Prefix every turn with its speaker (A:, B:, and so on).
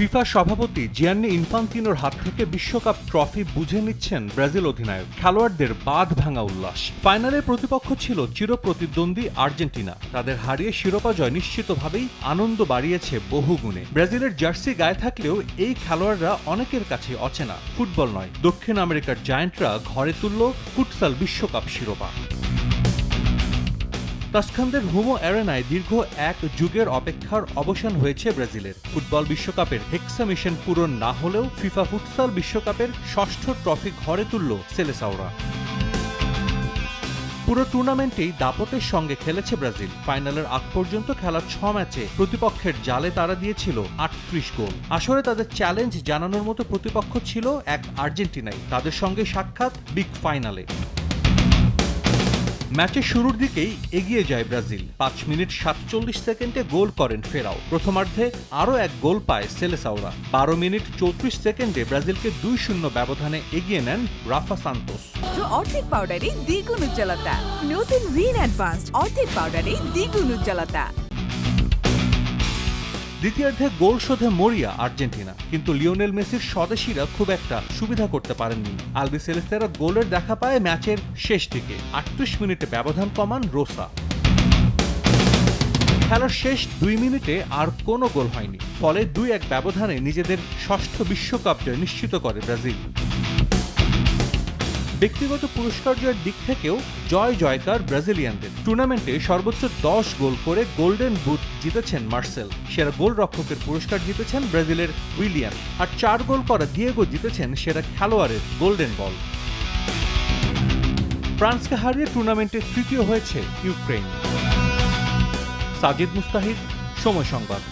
A: FIFA সভাপতি Gianni ইনফান্তিনোর হাত থেকে বিশ্বকাপ ট্রফি বুঝে নিচ্ছেন ব্রাজিল অধিনায়ক। খেলোয়াড়দের বাঁধ ভাঙা উল্লাস। ফাইনালের প্রতিপক্ষ ছিল চিরপ্রতিদ্বন্দ্বী আর্জেন্টিনা। তাদের হারিয়ে শিরোপা জয় নিশ্চিতভাবেই আনন্দ বাড়িয়েছে বহুগুণে ব্রাজিলের জার্সি গায়ে থাকলেও এই খেলোয়াড়রা অনেকের কাছে অচেনা। ফুটবল নয়। দক্ষিণ আমেরিকার জায়ান্টরা ঘরে তুলল ফুটসাল বিশ্বকাপ শিরোপা। তাসখানদের হুমো অ্যারেনায় দীর্ঘ এক যুগের অপেক্ষার অবসান হয়েছে ব্রাজিলের। ফুটবল বিশ্বকাপের হেক্সা মিশন পূরণ না হলেও ফিফা ফুটসাল বিশ্বকাপের ষষ্ঠ ট্রফি ঘরে তুলল সেলেসাওরা। পুরো টুর্নামেন্টেই দাপটের সঙ্গে খেলেছে ব্রাজিল। ফাইনালের আগ পর্যন্ত খেলার ছ ম্যাচে প্রতিপক্ষের জালে তারা দিয়েছিল আটত্রিশ গোল। আসলে তাদের চ্যালেঞ্জ জানানোর মতো প্রতিপক্ষ ছিল এক আর্জেন্টিনাই। তাদের সঙ্গে সাক্ষাৎ বিগ ফাইনালে। ম্যাচের শুরুর দিকেই এগিয়ে যায় ব্রাজিল। পাঁচ মিনিট সাতচল্লিশ সেকেন্ডে গোল করেন ফেরাও। প্রথমার্ধে আরও এক গোল পায় সেলেসাওরা। বারো মিনিট চৌত্রিশ সেকেন্ডে ব্রাজিলকে দুই শূন্য ব্যবধানে এগিয়ে নেন রাফা সান্তোস।
B: অর্ধেক পাউডারে দ্বিগুণ উজ্জ্বলতা। নতুন রিন অ্যাডভান্স অর্ধেক পাউডারে দ্বিগুণ উজ্জ্বলতা।
A: দ্বিতীয়ার্ধে গোল শোধে মরিয়া, আর্জেন্টিনা। কিন্তু লিওনেল মেসির স্বদেশীরা খুব একটা সুবিধা করতে পারেননি। আলবি সেলেস্তেরা গোলের দেখা পায় ম্যাচের শেষ দিকে। আটত্রিশ মিনিটে ব্যবধান কমান রোসা। খেলার শেষ দুই মিনিটে আর কোনো গোল হয়নি। ফলে দুই এক ব্যবধানে নিজেদের ষষ্ঠ বিশ্বকাপ জয় নিশ্চিত করে ব্রাজিল। ব্যক্তিগত পুরস্কার জয়ের দিক থেকেও জয় জয়কার ব্রাজিলিয়ানদের। টুর্নামেন্টে সর্বোচ্চ দশ গোল করে গোল্ডেন বুট জিতেছেন মার্সেল। সেরা গোল রক্ষকের পুরস্কার জিতেছেন ব্রাজিলের উইলিয়াম। আর চার গোল করা দিয়েগো জিতেছেন সেরা খেলোয়াড়ের গোল্ডেন বল। ফ্রান্সকে হারিয়ে টুর্নামেন্টে তৃতীয় হয়েছে ইউক্রেন সাজিদ মুস্তাহিদ, সময় সংবাদ।